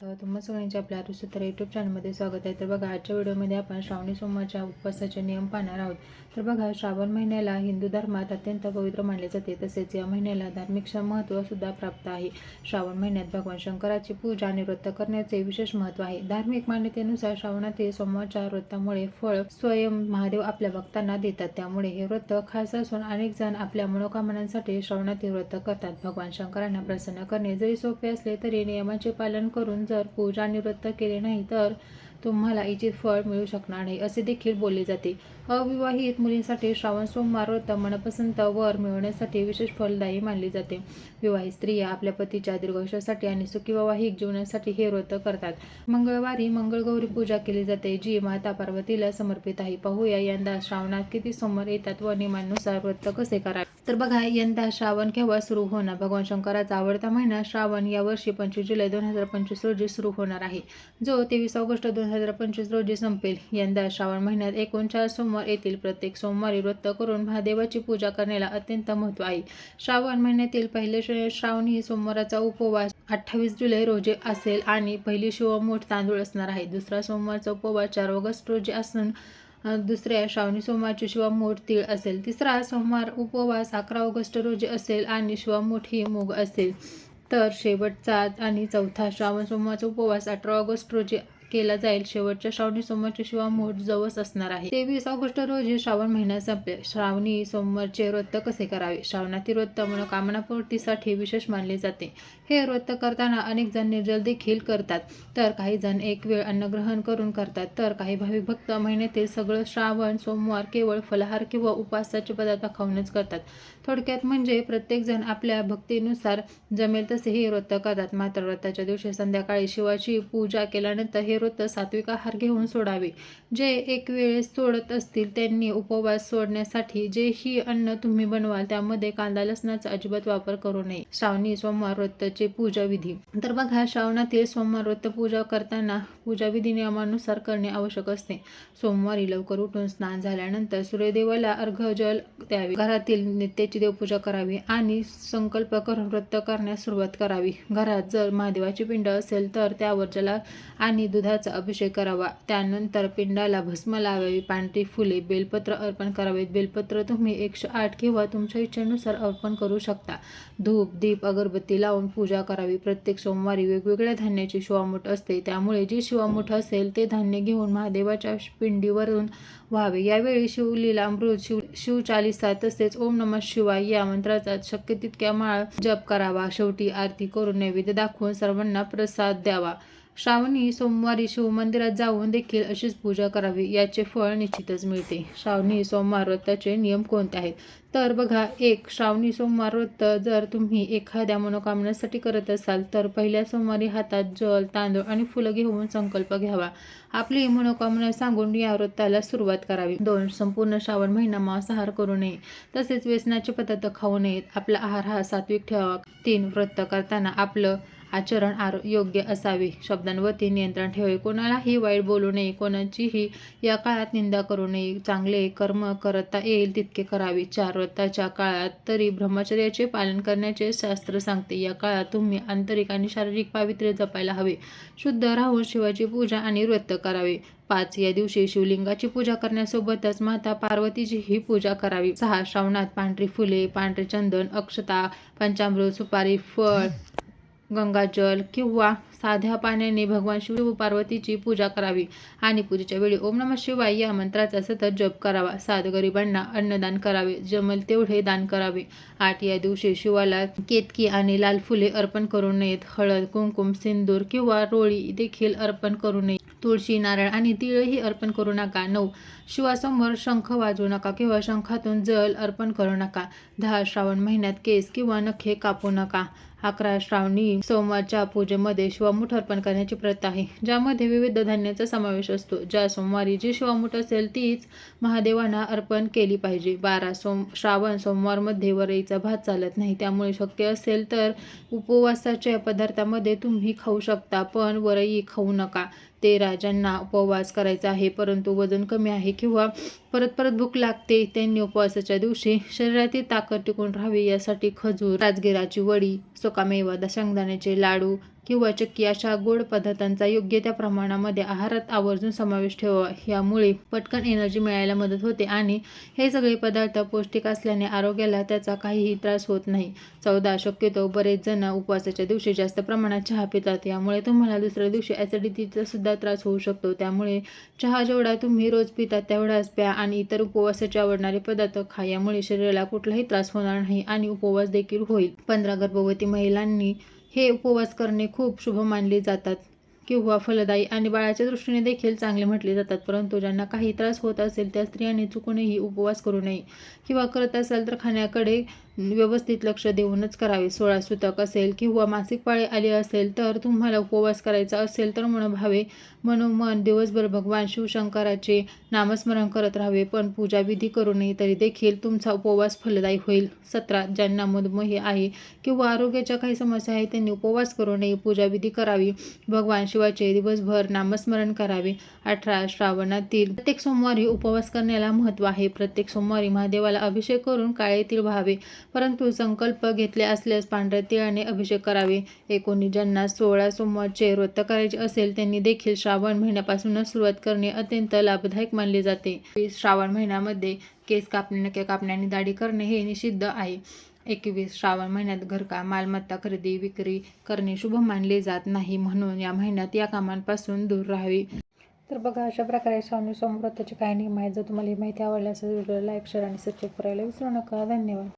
तर तुम्हा सगळ्यांचे आपल्या आरुसूत्र यूट्यूब चॅनलमध्ये स्वागत आहे. तर बघा आजच्या व्हिडिओमध्ये आपण श्रावणी सोमवारच्या उपवासाचे नियम पाहणार आहोत. तर बघा श्रावण महिन्याला हिंदू धर्मात अत्यंत पवित्र मानले जाते. तसेच या महिन्याला धार्मिक महत्त्वसुद्धा प्राप्त आहे. श्रावण महिन्यात भगवान शंकराची पूजा आणि व्रत करण्याचे विशेष महत्त्व आहे. धार्मिक मान्यतेनुसार श्रावणातील सोमवारच्या व्रतामुळे फळ स्वयं महादेव आपल्या भक्तांना देतात. त्यामुळे हे व्रत खास असून अनेक जण आपल्या मनोकामनांसाठी श्रावणातील व्रत करतात. भगवान शंकरांना प्रसन्न करणे जरी सोपे असले तरी नियमांचे पालन करून जर पूजा निवृत्त केले नाही तर तुम्हाला इच्छित फळ मिळू शकणार नाही असे देखील बोलले जाते. अविवाहित मुलींसाठी श्रावण सोमवार व्रत मनपसंत वर मिळवण्यासाठी विशेष फलदायी मानले जाते. विवाहित स्त्रिया आपल्या पतीच्या दीर्घायुष्यासाठी आणि सुखी वैवाहिक जीवनासाठी हे व्रत करतात. मंगळवारी मंगळगौरी पूजा केली जाते जी माता पार्वतीला समर्पित आहे. पाहूया यंदा श्रावणात किती सोमवार येतात व नियमानुसार व्रत कसे करावे? तर बघा यंदा श्रावण केव्हा सुरू होणार? भगवान शंकराचा आवडता महिना श्रावण यावर्षी पंचवीस जुलै दोन हजार पंचवीस रोजी सुरू होणार आहे. जो तेवीस ऑगस्ट दोन हजार पंचवीस रोजी संपेल. यंदा श्रावण महिन्यात एकूण चार सोमवार येतील. प्रत्येक सोमवारी व्रत करून महादेवाची पूजा करण्याला अत्यंत महत्त्व आहे. श्रावण महिन्यातील पहिले श्रावण श्रावणी सोमवाराचा उपवास अठ्ठावीस जुलै रोजी असेल आणि पहिली शिवमोठ तांदूळ असणार आहे. दुसरा सोमवारचा उपवास चार ऑगस्ट रोजी असून दुसऱ्या श्रावणी सोमवारची शिवामूठ तीळ असेल. तिसरा सोमवार उपवास अकरा ऑगस्ट रोजी असेल आणि शिवामूठ ही मूग असेल. तर शेवटचा आणि चौथा श्रावण सोमवारचा उपवास अठरा ऑगस्ट रोजी केला जाईल. शेवटच्या श्रावणी सोमवारची शिवामूठ जवळ असणार आहे. तेवीस ऑगस्ट रोजी श्रावण महिना संपले श्रावणी सोमवारचे व्रत कसे करावे? श्रावणातील व्रत मनोकामनापूर्तीसाठी विशेष मानले जाते. हे व्रत करताना अनेक जण निर्जल देखील करतात. तर काही जण एक वेळ अन्नग्रहण करून करतात. तर काही भाविक भक्त महिन्यातील सगळं श्रावण सोमवार केवळ फलाहार किंवा उपवासाचे पदार्थ खाऊनच करतात. थोडक्यात म्हणजे प्रत्येकजण आपल्या भक्तीनुसार जमेल तसे हे व्रत करतात. मात्र व्रताच्या दिवशी संध्याकाळी शिवाची पूजा केल्यानंतर हे व्रत सात्विक आहार घेऊन सोडावे. जे एक वेळेस सोडत असतील त्यांनी उपवास सोडण्यासाठी जे ही अन्न तुम्ही बनवाल त्यामध्ये कांदा लसणाचा अजिबात वापर करू नये. श्रावणी सोमवार व्रतचे पूजा विधी. तर बघा श्रावणातील सोमवार व्रत पूजा करताना पूजा विधी नियमानुसार करणे आवश्यक असते. सोमवारी लवकर उठून स्नान झाल्यानंतर सूर्यदेवाला अर्घ जल द्यावे. घरातील नित्याची देवपूजा करावी आणि संकल्प करून व्रत करण्यास सुरुवात करावी. घरात जर महादेवाची पिंड असेल तर त्यावर जला आणि दुधाचा अभिषेक करावा. त्यानंतर पिंडाला भस्म लावावी. पांढरी फुले बेलपत्र अर्पण करावेत. बेलपत्र तुम्ही एकशे आठ किंवा तुमच्या इच्छेनुसार अर्पण करू शकता. धूप दीप अगरबत्ती लावून पूजा करावी. प्रत्येक सोमवारी वेगवेगळ्या धान्याची शिवामूठ असते. त्यामुळे जी शिवामूठ असेल ते धान्य घेऊन महादेवाच्या पिंडीवरून व्हावे. यावेळी शिवलीला अमृत शिव शिवचालिसा तसेच ओम नमः शिवाय या मंत्राचा शक्य तितक्या माळ जप करावा. शेवटी आरती करून नैवेद्य दाखवून सर्वांना प्रसाद द्यावा. श्रावणी सोमवारी शिवमंदिरात जाऊन देखील अशीच पूजा करावी याचे फळ निश्चितच मिळते. श्रावणी सोमवार व्रताचे नियम कोणते आहेत? तर बघा एक श्रावणी सोमवार व्रत जर तुम्ही एखाद्या मनोकामनेसाठी करत असाल तर पहिल्या सोमवारी हातात जल तांदूळ आणि फुलं घेऊन संकल्प घ्यावा. आपली मनोकामना सांगून या व्रताला सुरुवात करावी. दोन संपूर्ण श्रावण महिना मांसाहार करू नये. तसेच व्यसनाचे पदार्थ खाऊ नयेत. आपला आहार हा सात्विक ठेवावा. तीन व्रत करताना आपलं आचरण आरो योग्य असावे. शब्दांवरती नियंत्रण ठेवावे. कोणालाही वाईट बोलू नये. कोणाचीही या काळात निंदा करू नये. चांगले कर्म करता येईल तितके करावे. चार व्रताच्या काळात तरी ब्रह्मचर्याचे पालन करण्याचे शास्त्र सांगते. या काळात तुम्ही आंतरिक आणि शारीरिक पावित्र्य जपायला हवे. शुद्ध राहून शिवाची पूजा आणि व्रत करावे. पाच या दिवशी शिवलिंगाची पूजा करण्यासोबतच माता पार्वतीची ही पूजा करावी. सहा श्रावणात पांढरी फुले पांढरे चंदन अक्षता पंचामृत सुपारी फळ गंगाजल किंवा साध्या पाण्याने भगवान शिव पार्वतीची पूजा करावी. आणि पूजेच्या वेळी ओम नमः शिवाय या मंत्राचा सतत जप करावा. सात गरिबांना अन्नदान करावे. जमल तेवढे दान करावे. आठ या दिवशी शिवाला केतकी आणि लाल फुले अर्पण करू नयेत. हळद कुंकुम सिंदूर किंवा रोळी देखील अर्पण करू नये. तुळशी नारळ आणि तिळही अर्पण करू नका. नऊ. शिवासमोर शंख वाजवू नका किंवा शंखातून जल अर्पण करू नका. दहा श्रावण महिन्यात केस किंवा नखे कापू नका. अकरा श्रावणी सोमवारच्या पूजेमध्ये शिवामूठ अर्पण करण्याची प्रथा आहे ज्यामध्ये विविध धान्याचा समावेश असतो. ज्या सोमवारी जी शिवामूठ असेल तीच महादेवांना अर्पण केली पाहिजे. बारा सोम श्रावण सोमवारमध्ये वरईचा भात चालत नाही. त्यामुळे शक्य असेल तर उपवासाच्या पदार्थामध्ये तुम्ही खाऊ शकता पण वरई खाऊ नका. ते राजांना उपवास करायचा आहे परंतु वजन कमी आहे किंवा परत परत भूक लागते त्यांनी उपवासाच्या दिवशी शरीरातील ताकद टिकून राहावी. यासाठी खजूर राजगिराची वडी सुकामेवा दशंगदाण्याचे लाडू किंवा चक्की अशा गोड पदार्थांचा योग्य त्या प्रमाणामध्ये आहारात आवर्जून समावेश ठेवा. यामुळे पटकन एनर्जी मिळायला मदत होते आणि हे सगळे पदार्थ पौष्टिक असल्याने आरोग्याला त्याचा काहीही त्रास होत नाही. चौदा शक्यतो बरेच जण उपवासाच्या दिवशी जास्त प्रमाणात चहा पितात. यामुळे तुम्हाला दुसऱ्या दिवशी ॲसिडिटीचा सुद्धा त्रास होऊ शकतो. त्यामुळे चहा जेवढा तुम्ही रोज पितात तेवढाच प्या आणि इतर उपवासाचे आवडणारे पदार्थ खा. यामुळे शरीराला कुठलाही त्रास होणार नाही आणि उपवास देखील होईल. पंधरा गर्भवती महिलांनी हे उपवास करणे खूप शुभ मानले जातात. किंवा फलदायी आणि बाळाच्या दृष्टीने देखील चांगले म्हटले जातात. परंतु ज्यांना काही त्रास होत असेल त्या स्त्रियांनी चुकूनही उपवास करू नये. किंवा करत असाल तर खाण्याकडे व्यवस्थित लक्ष देऊनच करावे. सोळा सुतक असेल किंवा मासिक पाळी आली असेल तर तुम्हाला उपवास करायचा असेल तर मनोभावे मनोमन दिवसभर भगवान शिवशंकराचे नामस्मरण करत राहावे. पण पूजाविधी करू नये तरी देखील तुमचा उपवास फलदायी होईल. सतरा ज्यांना मधुमेह आहे किंवा आरोग्याच्या काही समस्या आहेत त्यांनी उपवास करू नये. पूजाविधी करावी. भगवान शिवाचे दिवसभर नामस्मरण करावे. अठरा श्रावणातील प्रत्येक सोमवारी उपवास करण्याला महत्त्व आहे. प्रत्येक सोमवारी महादेवाला अभिषेक करून काळे तीळ व्हावे. परंतु संकल्प घेतले असल्यास पांढऱ्या तिळाने अभिषेक करावे. एकोणीस ज्यांना सोळा सोमवारचे व्रत करायचे असेल त्यांनी देखील श्रावण महिन्यापासूनच सुरुवात करणे अत्यंत लाभदायक मानले जाते. श्रावण महिन्यामध्ये केस कापणे नखे कापणे आणि दाढी करणे हे निषिद्ध आहे. एकवीस श्रावण महिन्यात घरकाम मालमत्ता खरेदी विक्री करणे शुभ मानले जात नाही म्हणून या महिन्यात या कामांपासून दूर राहावे. तर बघा अशा प्रकारे श्रावणी सोमव्रताचे काही नियम आहेत? जर तुम्हाला ही माहिती आवडली असेल व्हिडिओला लाईक शेअर आणि सबस्क्राईब करायला विसरू नका. धन्यवाद.